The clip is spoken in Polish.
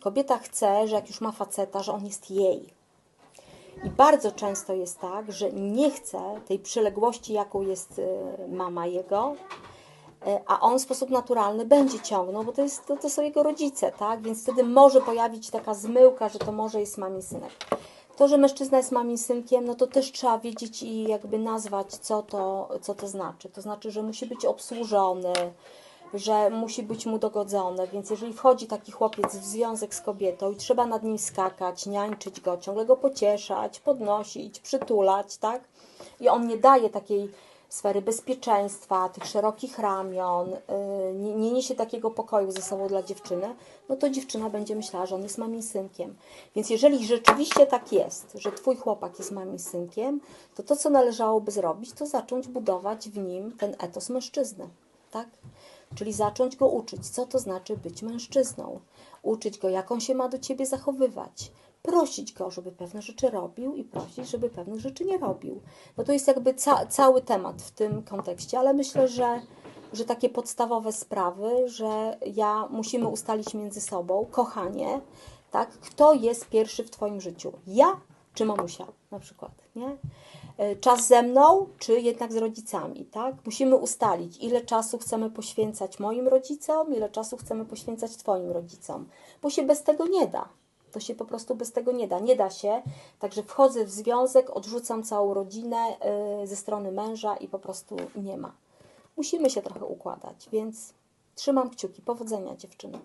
Kobieta chce, że jak już ma faceta, że on jest jej. I bardzo często jest tak, że nie chce tej przyległości, jaką jest y, mama jego, y, a on w sposób naturalny będzie ciągnął, bo to, jest, to, to są jego rodzice, tak? Więc wtedy może pojawić taka zmyłka, że to może jest mamin synek. To, że mężczyzna jest mamin synkiem, no to też trzeba wiedzieć i jakby nazwać, co to, co to znaczy. To znaczy, że musi być obsłużony, że musi być mu dogodzone, więc jeżeli wchodzi taki chłopiec w związek z kobietą i trzeba nad nim skakać, niańczyć go, ciągle go pocieszać, podnosić, przytulać, tak? I on nie daje takiej sfery bezpieczeństwa, tych szerokich ramion, yy, nie, nie niesie takiego pokoju ze sobą dla dziewczyny, no to dziewczyna będzie myślała, że on jest mamin synkiem. Więc jeżeli rzeczywiście tak jest, że twój chłopak jest mamin synkiem, to to, co należałoby zrobić, to zacząć budować w nim ten etos mężczyzny, tak? Czyli zacząć go uczyć, co to znaczy być mężczyzną. Uczyć go, jak on się ma do ciebie zachowywać. Prosić go, żeby pewne rzeczy robił i prosić, żeby pewnych rzeczy nie robił. No to jest jakby ca cały temat w tym kontekście, ale myślę, że, że takie podstawowe sprawy, że ja musimy ustalić między sobą, kochanie, tak, kto jest pierwszy w Twoim życiu? Ja czy mamusia na przykład, nie? E, Czas ze mną, czy jednak z rodzicami, tak? Musimy ustalić, ile czasu chcemy poświęcać moim rodzicom, ile czasu chcemy poświęcać Twoim rodzicom, bo się bez tego nie da. To się po prostu bez tego nie da. Nie da się. Także wchodzę w związek, odrzucam całą rodzinę y, ze strony męża i po prostu nie ma. Musimy się trochę układać, więc trzymam kciuki. Powodzenia dziewczyny.